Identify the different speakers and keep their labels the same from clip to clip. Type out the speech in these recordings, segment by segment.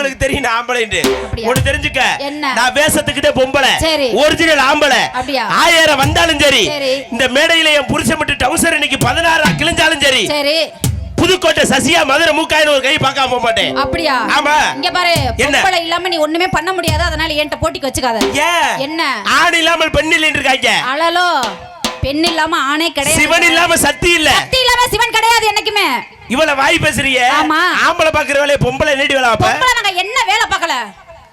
Speaker 1: அவங்களுக்கு தெரியும் நான் ஆம்பளைன்ட்டு? ஒண்ணு தெரிஞ்சுக்க? நான் வேஷத்துக்கிட்டே பொம்பளை. ஒரிஜினல் ஆம்பளை? ஆயிரம் வந்தாலும் சரி. இந்த மேடையில என் புருஷன் மட்டும் டவுசர் இன்னைக்கு பதினாறு கிழிஞ்சாலும் சரி. புதுக்கோட்டை சசியா மதுரை மூக்காயின்னு ஒரு கை பார்க்காம போக மாட்டேன்.
Speaker 2: அப்படியா?
Speaker 1: ஆமா.
Speaker 2: இங்க பாரு? பொம்பளை இல்லாம நீ ஒண்ணுமே பண்ண முடியாது. அதனால என்கிட்ட போட்டிக்கு வச்சுக்காத. என்ன?
Speaker 1: ஆண் இல்லாமல் பெண் இல்லைன்னு இருக்காங்க.
Speaker 2: அழலோ. பெண் இல்லாம ஆணே கிடையாது.
Speaker 1: சிவன் இல்லாம சக்தி இல்ல.
Speaker 2: சக்தி இல்லாம சிவன் கிடையாது என்னைக்குமே.
Speaker 1: இவ்வளவு வாய் பேசுறிய
Speaker 2: ஆமா.
Speaker 1: ஆம்பளை பாக்குற வேலையை பொம்பளை நேடி வேலை
Speaker 2: நாங்க என்ன வேலை பார்க்கல?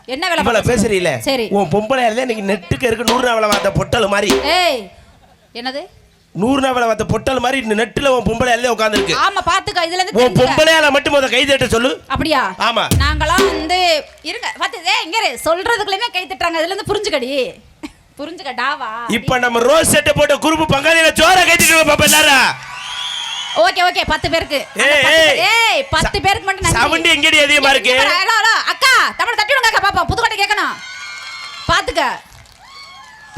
Speaker 2: என்ன வேலை
Speaker 1: இவ்வளவு? பேசுறீல
Speaker 2: சரி.
Speaker 1: உன் பொம்பளை இன்னைக்கு நெட்டுக்கு இருக்கு நூறு நாவல வாத்த பொட்டல் மாதிரி.
Speaker 2: ஏய் என்னது?
Speaker 1: நூறு நாவல வாத்த பொட்டல் மாதிரி இந்த நெட்டுல உன் பொம்பளை எல்லாம் உட்கார்ந்து இருக்கு
Speaker 2: ஆமா பாத்துக்க இதுல இருந்து
Speaker 1: உன். பொம்பளையால மட்டும் முத கை தட்ட சொல்லு.
Speaker 2: அப்படியா?
Speaker 1: ஆமா.
Speaker 2: நாங்களாம் வந்து இருங்க பாத்து ஏய் இங்க இரு. சொல்றதுக்குள்ளயுமே கை தட்டுறாங்க. இதுல இருந்து புரிஞ்சுக்கடி. புரிஞ்சுக்க டாவா.
Speaker 1: இப்ப நம்ம ரோஸ் செட்டை போட்ட குறுப்பு பங்காளியில சோற கைத்திட்டு பாப்பா எல்லாரும்.
Speaker 2: ஓகே ஓகே பத்து பேருக்கு. அந்த
Speaker 1: ஏய்,
Speaker 2: பத்து
Speaker 1: ஏய்.
Speaker 2: பேர்- ஏய் பத்து பேருக்கு மட்டும் நன்றி.
Speaker 1: சவுண்ட் எங்கடி அதிகமா இருக்கு?
Speaker 2: ஹலோ, ஹலோ, அக்கா தமிழ் தட்டி விடுங்க அக்கா பாப்பா புதுக்கோட்டை கேட்கணும். பாத்துக்க.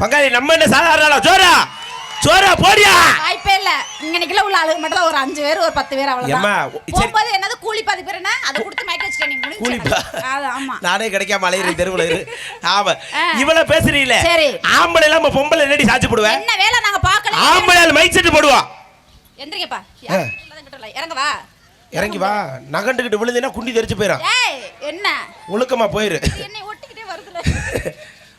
Speaker 1: பங்காளி நம்ம என்ன சாதாரண? சோறா? சோறா போடியா?
Speaker 2: வாய்ப்பே இல்ல. இங்க நிக்கல உள்ள ஆளுங்க மட்டும் ஒரு அஞ்சு பேர் ஒரு பத்து பேர் அவ்வளவுதான். போகும்போது என்னது கூலி பாதி பேர் என்ன? அதை கொடுத்து மயக்க வச்சுட்டேன் நீ அது ஆமா.
Speaker 1: நானே கிடைக்காம அலையிறேன் தெருவுல இரு. ஆமா. இவ்வளவு பேசுறீல
Speaker 2: சரி.
Speaker 1: ஆம்பளை இல்லாம பொம்பளை என்னடி சாச்சு போடுவேன்
Speaker 2: என்ன வேலை நாங்க பார்க்கல?
Speaker 1: ஆம்பளை மைக் செட் போடுவான்
Speaker 2: எந்திரிங்கப்பா. இறங்க வா.
Speaker 1: நகண்டுகிட்டு விழுந்தீங்கன்னா குண்டி தெரிச்சு போயிடும்
Speaker 2: என்ன?
Speaker 1: ஒழுக்கமா போயிரு.
Speaker 2: என்னை